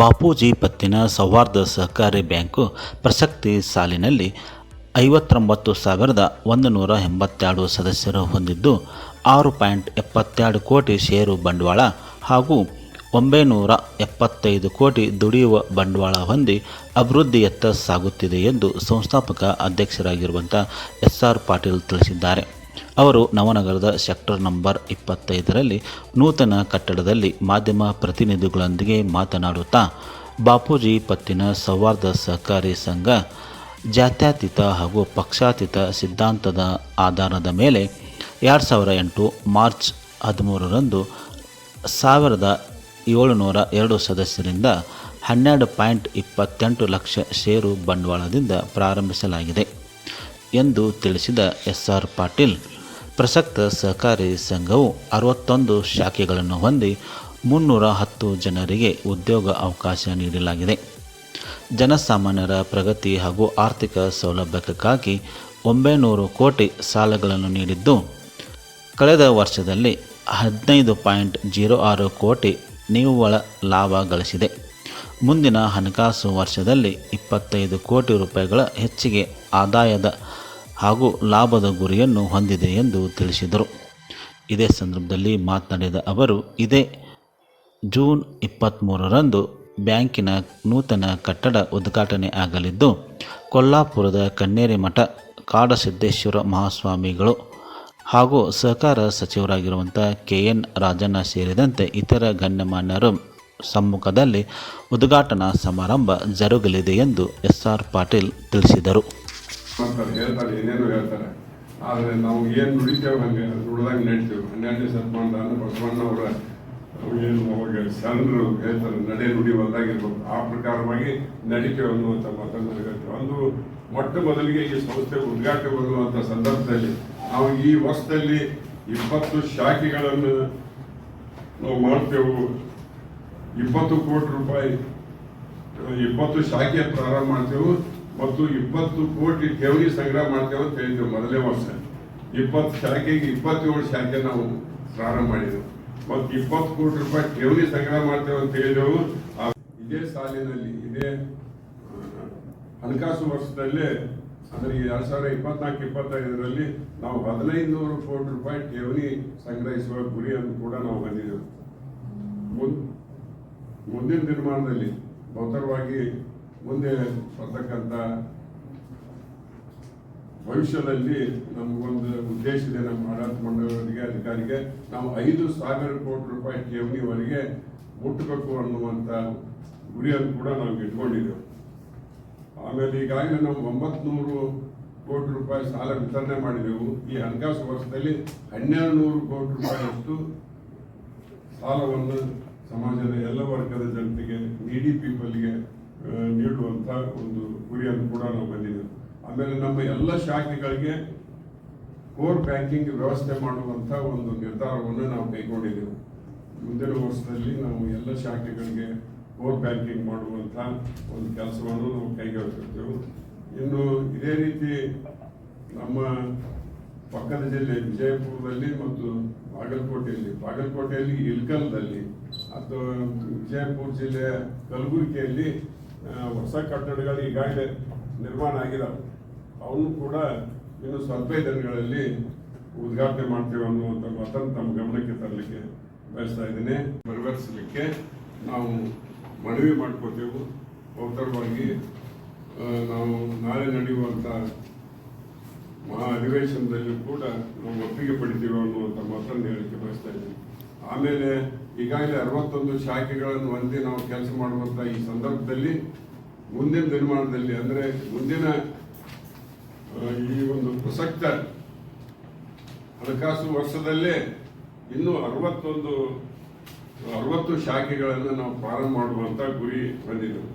ಬಾಪೂಜಿ ಪತ್ತಿನ ಸೌಹಾರ್ದ ಸಹಕಾರಿ ಬ್ಯಾಂಕು ಪ್ರಸಕ್ತಿ ಸಾಲಿನಲ್ಲಿ ಐವತ್ತೊಂಬತ್ತು ಸಾವಿರದ ಒಂದು ನೂರ ಎಂಬತ್ತೆರಡು ಸದಸ್ಯರು ಹೊಂದಿದ್ದು, ಆರು ಪಾಯಿಂಟ್ ಎಪ್ಪತ್ತೆರಡು ಕೋಟಿ ಷೇರು ಬಂಡವಾಳ ಹಾಗೂ ಒಂಬೈನೂರ ಎಪ್ಪತ್ತೈದು ಕೋಟಿ ದುಡಿಯುವ ಬಂಡವಾಳ ಹೊಂದಿ ಅಭಿವೃದ್ಧಿಯತ್ತ ಸಾಗುತ್ತಿದೆ ಎಂದು ಸಂಸ್ಥಾಪಕ ಅಧ್ಯಕ್ಷರಾಗಿರುವಂಥ ಎಸ್ ಆರ್ ಪಾಟೀಲ್ ತಿಳಿಸಿದ್ದಾರೆ. ಅವರು ನವನಗರದ ಸೆಕ್ಟರ್ ನಂಬರ್ ಇಪ್ಪತ್ತೈದರಲ್ಲಿ ನೂತನ ಕಟ್ಟಡದಲ್ಲಿ ಮಾಧ್ಯಮ ಪ್ರತಿನಿಧಿಗಳೊಂದಿಗೆ ಮಾತನಾಡುತ್ತಾ ಬಾಪೂಜಿ ಪತ್ತಿನ ಸೌಹಾರ್ದ ಸಹಕಾರಿ ಸಂಘ ಜಾತ್ಯತೀತ ಹಾಗೂ ಪಕ್ಷಾತೀತ ಸಿದ್ಧಾಂತದ ಆಧಾರದ ಮೇಲೆ ಎರಡು ಸಾವಿರ ಎಂಟು ಮಾರ್ಚ್ ಹದಿಮೂರರಂದು ಸಾವಿರದ ಏಳುನೂರ ಎರಡು ಸದಸ್ಯರಿಂದ ಹನ್ನೆರಡು ಪಾಯಿಂಟ್ ಇಪ್ಪತ್ತೆಂಟು ಲಕ್ಷ ಷೇರು ಬಂಡವಾಳದಿಂದ ಪ್ರಾರಂಭಿಸಲಾಗಿದೆ ಎಂದು ತಿಳಿಸಿದ ಎಸ್ ಆರ್ ಪಾಟೀಲ್. ಪ್ರಸಕ್ತ ಸಹಕಾರಿ ಸಂಘವು ಅರವತ್ತೊಂದು ಶಾಖೆಗಳನ್ನು ಹೊಂದಿ ಮುನ್ನೂರ ಹತ್ತು ಜನರಿಗೆ ಉದ್ಯೋಗ ಅವಕಾಶ ನೀಡಲಾಗಿದೆ. ಜನಸಾಮಾನ್ಯರ ಪ್ರಗತಿ ಹಾಗೂ ಆರ್ಥಿಕ ಸೌಲಭ್ಯಕ್ಕಾಗಿ ಒಂಬೈನೂರು ಕೋಟಿ ಸಾಲಗಳನ್ನು ನೀಡಿದ್ದು, ಕಳೆದ ವರ್ಷದಲ್ಲಿ ಹದಿನೈದು ಪಾಯಿಂಟ್ ಜೀರೋ ಆರು ಕೋಟಿ ನಿವ್ವಳ ಲಾಭ ಗಳಿಸಿದೆ. ಮುಂದಿನ ಹಣಕಾಸು ವರ್ಷದಲ್ಲಿ ಇಪ್ಪತ್ತೈದು ಕೋಟಿ ರೂಪಾಯಿಗಳ ಹೆಚ್ಚಿಗೆ ಆದಾಯದ ಹಾಗೂ ಲಾಭದ ಗುರಿಯನ್ನು ಹೊಂದಿದೆ ಎಂದು ತಿಳಿಸಿದರು. ಇದೇ ಸಂದರ್ಭದಲ್ಲಿ ಮಾತನಾಡಿದ ಅವರು, ಇದೇ ಜೂನ್ ಇಪ್ಪತ್ತ್ಮೂರರಂದು ಬ್ಯಾಂಕಿನ ನೂತನ ಕಟ್ಟಡ ಉದ್ಘಾಟನೆ ಆಗಲಿದ್ದು, ಕೊಲ್ಲಾಪುರದ ಕಣ್ಣೇರಿ ಮಠ ಕಾಡಸಿದ್ದೇಶ್ವರ ಮಹಾಸ್ವಾಮಿಗಳು ಹಾಗೂ ಸಹಕಾರ ಸಚಿವರಾಗಿರುವಂಥ ಕೆ ಎನ್ ರಾಜಣ್ಣ ಸೇರಿದಂತೆ ಇತರ ಗಣ್ಯಮಾನ್ಯರು ಸಮ್ಮುಖದಲ್ಲಿ ಉದ್ಘಾಟನಾ ಸಮಾರಂಭ ಜರುಗಲಿದೆ ಎಂದು ಎಸ್ ಆರ್ ಪಾಟೀಲ್ ತಿಳಿಸಿದರು. ಮಾಡ್ತಾರೆ, ಹೇಳ್ತಾರೆ, ಏನೇನು ಹೇಳ್ತಾರೆ. ಆದರೆ ನಾವು ಏನು ನುಡಿತೇವೆ ಹಂಗೆ ದುಡ್ದಂಗೆ ನಡಿತೇವೆ. ಹನ್ನೆರಡನೇ ಶತಮಾನದ ಬಸವಣ್ಣವರ ಏನು ಅವಾಗ ಶರಣರು ಹೇಳ್ತಾರೆ, ನಡೆ ನುಡಿ ಒಂದಾಗಿರ್ಬೇಕು ಆ ಪ್ರಕಾರವಾಗಿ ನಡಿತೇವೆ ಅನ್ನುವಂಥ ಮಾತನ್ನು ಹೇಳ್ತೇವೆ ಒಂದು ಮೊಟ್ಟ ಮೊದಲಿಗೆ ಈ ಸಂಸ್ಥೆ ಉದ್ಘಾಟನೆ ಬರುವಂಥ ಸಂದರ್ಭದಲ್ಲಿ ನಾವು ಈ ವರ್ಷದಲ್ಲಿ ಇಪ್ಪತ್ತು ಶಾಖೆಗಳನ್ನು ನಾವು ಮಾಡ್ತೇವೆ. ಇಪ್ಪತ್ತು ಕೋಟಿ ರೂಪಾಯಿ, ಇಪ್ಪತ್ತು ಶಾಖೆ ಪ್ರಾರಂಭ ಮಾಡ್ತೇವೆ. ಮತ್ತು ಇಪ್ಪತ್ತು ಕೋಟಿ ಠೇವಣಿ ಸಂಗ್ರಹ ಮಾಡ್ತೇವೆ ಅಂತ ಹೇಳಿದ್ದೆವು ಮೊದಲೇ ವರ್ಷ. ಇಪ್ಪತ್ತು ಶಾಖೆಗೆ ಇಪ್ಪತ್ತೇಳು ಶಾಖೆ ನಾವು ಪ್ರಾರಂಭ ಮಾಡಿದೆವು. ಮತ್ತು ಇಪ್ಪತ್ತು ಕೋಟಿ ರೂಪಾಯಿ ಠೇವಣಿ ಸಂಗ್ರಹ ಮಾಡ್ತೇವೆ ಅಂತ ಹೇಳಿದೆವು ಇದೇ ಸಾಲಿನಲ್ಲಿ, ಇದೇ ಹಣಕಾಸು ವರ್ಷದಲ್ಲೇ ಅಂದ್ರೆ ಎರಡು ಸಾವಿರ ಇಪ್ಪತ್ನಾಲ್ಕು, ಇಪ್ಪತ್ತೈದರಲ್ಲಿ ನಾವು ಹದಿನೈದು ನೂರು ಕೋಟಿ ರೂಪಾಯಿ ಠೇವಣಿ ಸಂಗ್ರಹಿಸುವ ಗುರಿಯನ್ನು ಕೂಡ ನಾವು ಬಂದಿದ್ದೆವು ಮುಂದಿನ ದಿನಮಾನದಲ್ಲಿ ಬಹುತರವಾಗಿ ಮುಂದೆ ಬರ್ತಕ್ಕಂಥ ಭವಿಷ್ಯದಲ್ಲಿ ನಮಗೊಂದು ಉದ್ದೇಶ ಇದೆ ನಮ್ಮ ಆಡಳಿತ ಮಂಡಳಿಗೆ ಅಧಿಕಾರಿಗೆ. ನಾವು ಐದು ಸಾವಿರ ಕೋಟಿ ರೂಪಾಯಿ ಠೇವಣಿವರೆಗೆ ಮುಟ್ಟಬೇಕು ಅನ್ನುವಂಥ ಗುರಿಯನ್ನು ಕೂಡ ನಾವು ಇಟ್ಕೊಂಡಿದ್ದೇವೆ. ಆಮೇಲೆ ಈಗಾಗಲೇ ನಾವು ಒಂಬತ್ನೂರು ಕೋಟಿ ರೂಪಾಯಿ ಸಾಲ ವಿತರಣೆ ಮಾಡಿದೆವು. ಈ ಹಣಕಾಸು ವರ್ಷದಲ್ಲಿ ಹನ್ನೆರಡು ನೂರು ಕೋಟಿ ರೂಪಾಯಿಯಷ್ಟು ಸಾಲವನ್ನು ಸಮಾಜದ ಎಲ್ಲ ವರ್ಗದ ಜನತೆಗೆ ನೀಡಿ ಪೀಪಲ್ಗೆ ನೀಡುವಂಥ ಒಂದು ಗುರಿಯನ್ನು ಕೂಡ ನಾವು ಬಂದಿದ್ದೇವೆ. ಆಮೇಲೆ ನಮ್ಮ ಎಲ್ಲ ಶಾಖೆಗಳಿಗೆ ಕೋರ್ ಬ್ಯಾಂಕಿಂಗ್ ವ್ಯವಸ್ಥೆ ಮಾಡುವಂಥ ಒಂದು ನಿರ್ಧಾರವನ್ನು ನಾವು ಕೈಗೊಂಡಿದ್ದೆವು. ಮುಂದಿನ ವರ್ಷದಲ್ಲಿ ನಾವು ಎಲ್ಲ ಶಾಖೆಗಳಿಗೆ ಕೋರ್ ಬ್ಯಾಂಕಿಂಗ್ ಮಾಡುವಂಥ ಒಂದು ಕೆಲಸವನ್ನು ನಾವು ಕೈಗೊಳ್ತಿರ್ತೇವೆ ಇನ್ನು ಇದೇ ರೀತಿ ನಮ್ಮ ಪಕ್ಕದ ಜಿಲ್ಲೆ ವಿಜಯಪುರದಲ್ಲಿ ಮತ್ತು ಬಾಗಲಕೋಟೆಯಲ್ಲಿ ಬಾಗಲಕೋಟೆಯಲ್ಲಿ ಇಲ್ಕಲ್ದಲ್ಲಿ ಅಥವಾ ವಿಜಯಪುರ ಜಿಲ್ಲೆಯ ಕಲಬುರಗಿಯಲ್ಲಿ ಹೊಸ ಕಟ್ಟಡಗಳು ಈಗಾಗಲೇ ನಿರ್ಮಾಣ ಆಗಿದಾವೆ. ಅವನು ಕೂಡ ಇನ್ನು ಸ್ವಲ್ಪ ದಿನಗಳಲ್ಲಿ ಉದ್ಘಾಟನೆ ಮಾಡ್ತೀವಿ ಅನ್ನುವಂಥ ಮಾತನ್ನು ತಮ್ಮ ಗಮನಕ್ಕೆ ತರಲಿಕ್ಕೆ ಬಯಸ್ತಾ ಇದ್ದೀನಿ. ನೆರವೇರಿಸಲಿಕ್ಕೆ ನಾವು ಮನವಿ ಮಾಡ್ಕೋತೇವೆ. ಬಹುತರವಾಗಿ ನಾವು ನಾಳೆ ನಡೆಯುವಂಥ ಮಹಾ ಅಧಿವೇಶನದಲ್ಲಿ ಕೂಡ ನಾವು ಒಪ್ಪಿಗೆ ಪಡಿತೀವಿ ಅನ್ನುವಂಥ ಮಾತನ್ನು ಹೇಳಲಿಕ್ಕೆ ಬಯಸ್ತಾ ಇದ್ದೀನಿ. ಆಮೇಲೆ ಈಗಾಗಲೇ ಅರವತ್ತೊಂದು ಶಾಖೆಗಳನ್ನು ಹೊಂದಿ ನಾವು ಕೆಲಸ ಮಾಡುವಂಥ ಈ ಸಂದರ್ಭದಲ್ಲಿ, ಮುಂದಿನ ದಿನಮಾನದಲ್ಲಿ, ಅಂದರೆ ಮುಂದಿನ ಈ ಒಂದು ಪ್ರಸಕ್ತ ಹಣಕಾಸು ವರ್ಷದಲ್ಲೇ ಇನ್ನೂ ಅರವತ್ತೊಂದು, ಅರವತ್ತು ಶಾಖೆಗಳನ್ನು ನಾವು ಪ್ರಾರಂಭ ಮಾಡುವಂಥ ಗುರಿ ಹೊಂದಿದ್ದೆವು